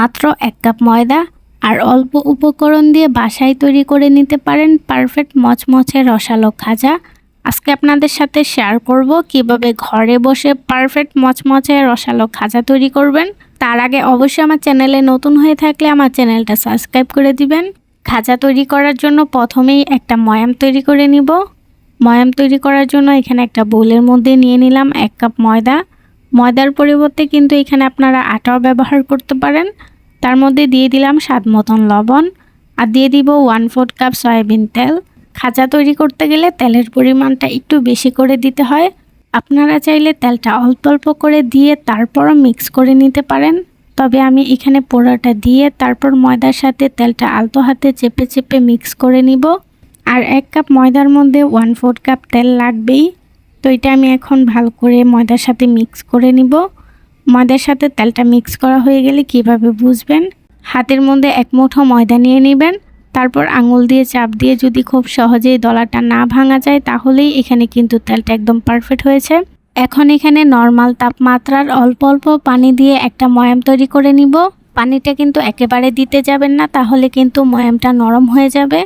মাত্র এক কাপ ময়দা আর অল্প উপকরণ দিয়ে বাসায় তৈরি করে নিতে পারেন পারফেক্ট মচমচে রসালো খাজা। আজকে আপনাদের সাথে শেয়ার করব কীভাবে ঘরে বসে পারফেক্ট মচমচে রসালো খাজা তৈরি করবেন। তার আগে অবশ্যই আমার চ্যানেলে নতুন হয়ে থাকলে আমার চ্যানেলটা সাবস্ক্রাইব করে দিবেন। খাজা তৈরি করার জন্য প্রথমেই একটা ময়াম তৈরি করে নিব। ময়াম তৈরি করার জন্য এখানে একটা বোলের মধ্যে নিয়ে নিলাম এক কাপ ময়দা। ময়দার পরিবর্তে কিন্তু এখানে আপনারা আটাও ব্যবহার করতে পারেন। তার মধ্যে দিয়ে দিলাম স্বাদ মতন লবণ আর দিয়ে দিব ওয়ান ফোর্থ কাপ সয়াবিন তেল। খাজা তৈরি করতে গেলে তেলের পরিমাণটা একটু বেশি করে দিতে হয়। আপনারা চাইলে তেলটা অল্প অল্প করে দিয়ে তারপরও মিক্স করে নিতে পারেন। তবে আমি এখানে পোড়াটা দিয়ে তারপর ময়দার সাথে তেলটা আলতো হাতে চেপে চেপে মিক্স করে নিব। আর এক কাপ ময়দার মধ্যে ওয়ান ফোর্থ কাপ তেল লাগবেই। তো এটা আমি এখন ভালো করে ময়দার সাথে মিক্স করে নিব। ময়দার সাথে তেলটা মিক্স করা হয়ে গেলে কীভাবে বুঝবেন? হাতের মধ্যে এক মুঠো ময়দা নিয়ে নেবেন। তারপর আঙুল দিয়ে চাপ দিয়ে যদি খুব সহজেই দলাটা না ভাঙা যায়, তাহলেই এখানে কিন্তু তেলটা একদম পারফেক্ট হয়েছে। এখন এখানে নর্মাল তাপমাত্রার অল্প অল্প পানি দিয়ে একটা ময়াম তৈরি করে নিব। পানিটা কিন্তু একেবারে দিতে যাবেন না, তাহলে কিন্তু ময়ামটা নরম হয়ে যাবে।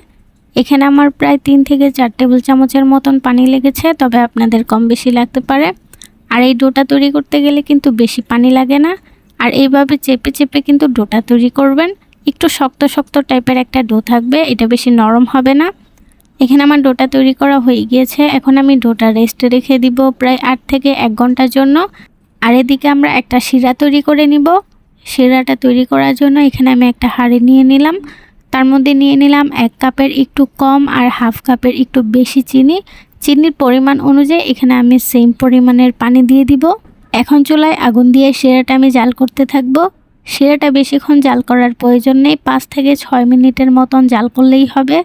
এখানে আমার প্রায় তিন থেকে চার টেবিল চামচের মতন পানি লেগেছে, তবে আপনাদের কম বেশি লাগতে পারে। আর এই ডোটা তৈরি করতে গেলে কিন্তু বেশি পানি লাগে না। আর এইভাবে চেপে চেপে কিন্তু ডোটা তৈরি করবেন। একটু শক্ত শক্ত টাইপের একটা ডো থাকবে, এটা বেশি নরম হবে না। এখানে আমার ডোটা তৈরি করা হয়ে গিয়েছে। এখন আমি ডোটা রেস্টে রেখে দিব প্রায় আট থেকে এক ঘণ্টার জন্য। আর এদিকে আমরা একটা শিরা তৈরি করে নিব। শিরাটা তৈরি করার জন্য এখানে আমি একটা হাঁড়ি নিয়ে নিলাম। তার মধ্যে নিয়ে নিলাম এক কাপের একটু কম আর হাফ কাপের একটু বেশি চিনি। চিনির পরিমাণ অনুযায়ী এখানে আমি সেম পরিমাণের পানি দিয়ে দিব। এখন চুলায় আগুন দিয়ে শিরাটা আমি জাল করতে থাকব। শিরাটা বেশিক্ষণ জাল করার প্রয়োজন নেই, পাঁচ থেকে ছয় মিনিটের মতন জাল করলেই হবে।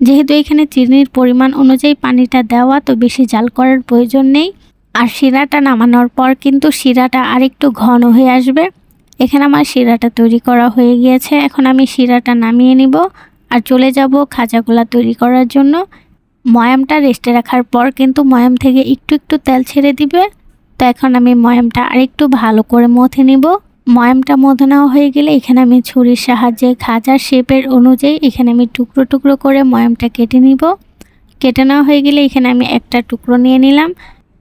যেহেতু এখানে চিনির পরিমাণ অনুযায়ী পানিটা দেওয়া, তো বেশি জাল করার প্রয়োজন নেই। আর শিরাটা নামানোর পর কিন্তু শিরাটা আরেকটু ঘন হয়ে আসবে। এখানে আমার শিরাটা তৈরি করা হয়ে গিয়েছে। এখন আমি শিরাটা নামিয়ে নিব আর চলে যাব খাজাগুলা তৈরি করার জন্য। ময়ামটা রেস্টে রাখার পর কিন্তু ময়াম থেকে একটু একটু তেল ছেড়ে দিবে। তো এখন আমি ময়ামটা আরেকটু ভালো করে মথে নিব। ময়ামটা মধে নেওয়া হয়ে গেলে এখানে আমি ছুরির সাহায্যে খাজার শেপের অনুযায়ী এখানে আমি টুকরো টুকরো করে ময়ামটা কেটে নিব। কেটে নেওয়া হয়ে গেলে এখানে আমি একটা টুকরো নিয়ে নিলাম।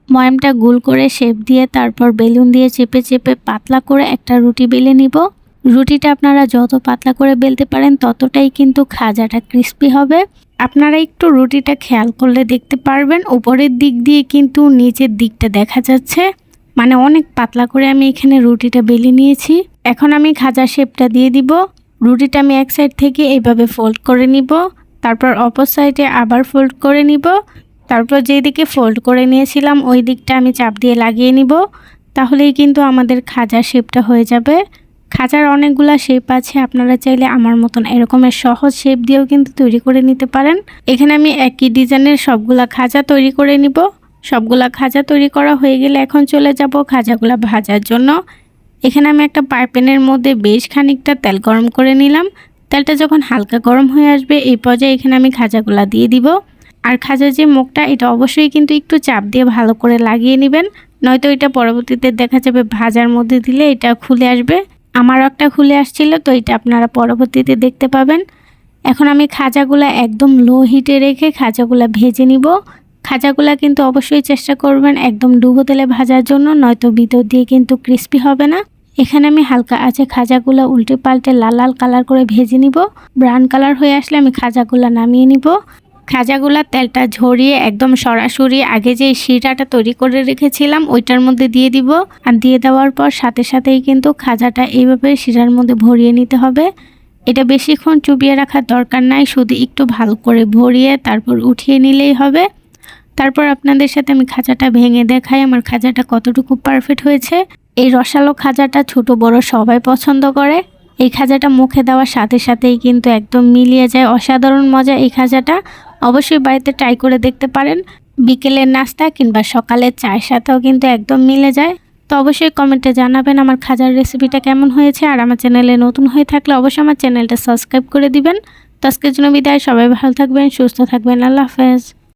ময়ামটা গোল করে শেপ দিয়ে তারপর বেলুন দিয়ে চেপে চেপে পাতলা করে একটা রুটি বেলে নিব। রুটিটা আপনারা যত পাতলা করে বেলতে পারেন ততটাই কিন্তু খাজাটা ক্রিস্পি হবে। আপনারা একটু রুটিটা খেয়াল করলে দেখতে পারবেন, উপরের দিক দিয়ে কিন্তু নিচের দিকটা দেখা যাচ্ছে। মানে অনেক পাতলা করে আমি এখানে রুটিটা বেলে নিয়েছি। এখন আমি খাজা শেপটা দিয়ে দিব। রুটিটা আমি এক সাইড থেকে এইভাবে ফোল্ড করে নিব। তারপর অপর সাইডে আবার ফোল্ড করে নিব। তারপর যেই দিকে ফোল্ড করে নিয়েছিলাম, ওই দিকটা আমি চাপ দিয়ে লাগিয়ে নিব। তাহলেই কিন্তু আমাদের খাজার শেপটা হয়ে যাবে। খাজার অনেকগুলা শেপ আছে, আপনারা চাইলে আমার মতন এরকমের সহজ শেপ দিয়েও কিন্তু তৈরি করে নিতে পারেন। এখানে আমি একই ডিজাইনের সবগুলা খাজা তৈরি করে নিব। সবগুলা খাজা তৈরি করা হয়ে গেলে এখন চলে যাব খাজাগুলা ভাজার জন্য। এখানে আমি একটা পাইপেনের মধ্যে বেশ খানিকটা তেল গরম করে নিলাম। তেলটা যখন হালকা গরম হয়ে আসবে, এই পর্যায়ে এখানে আমি খাজাগুলা দিয়ে দিব। আর খাজার যে মুখটা, এটা অবশ্যই কিন্তু একটু চাপ দিয়ে ভালো করে লাগিয়ে নেবেন। নয়তো এটা পরবর্তীতে দেখা যাবে ভাজার মধ্যে দিলে এটা খুলে আসবে। আমারও একটা খুলে আসছিল, তো এটা আপনারা পরবর্তীতে দেখতে পাবেন। এখন আমি খাজাগুলা একদম লো হিটে রেখে খাজাগুলা ভেজে নিব। খাজাগুলা কিন্তু অবশ্যই চেষ্টা করবেন একদম ডুবো তেলে ভাজার জন্য, নয়তো ভিতর দিয়ে কিন্তু ক্রিস্পি হবে না। এখানে আমি হালকা আছে খাজাগুলা উল্টে পাল্টে লাল লাল কালার করে ভেজে নিব। ব্রাউন কালার হয়ে আসলে আমি খাজাগুলা নামিয়ে নিব। খাজাগুলা তেলটা ঝরিয়ে একদম সরাসরি আগে যে শিরাটা তৈরি করে রেখেছিলাম, ওইটার মধ্যে দিয়ে দিব। আর দিয়ে দেওয়ার পর সাথে সাথেই কিন্তু খাজাটা এইভাবে শিরার মধ্যে ভরিয়ে নিতে হবে। এটা বেশিক্ষণ চুবিয়ে রাখার দরকার নাই, শুধু একটু ভালো করে ভরিয়ে তারপর উঠিয়ে নিলেই হবে। তারপর আপনাদের সাথে আমি খাজাটা ভেঙে দেখাই, আমার খাজাটা কতটুকু পারফেক্ট হয়েছে। এই রসালো খাজাটা ছোট, বড় সবাই পছন্দ করে। এই খাজাটা মুখে দেওয়ার সাথে সাথেই কিন্তু একদম মিলিয়ে যায়। অসাধারণ মজা এই খাজাটা। অবশ্যই বাড়িতে ট্রাই করে দেখতে পারেন। বিকেলের নাস্তা কিংবা সকালের চায়ের সাথেও কিন্তু একদম মিলে যায়। তো অবশ্যই কমেন্টে জানাবেন আমার খাজার রেসিপিটা কেমন হয়েছে আর আমার চ্যানেলে নতুন হয়ে থাকলে অবশ্যই আমার চ্যানেলটা সাবস্ক্রাইব করে দিবেন। তো আজকের জন্য বিদায়, সবাই ভালো থাকবেন, সুস্থ থাকবেন, আল্লাহ হাফেজ।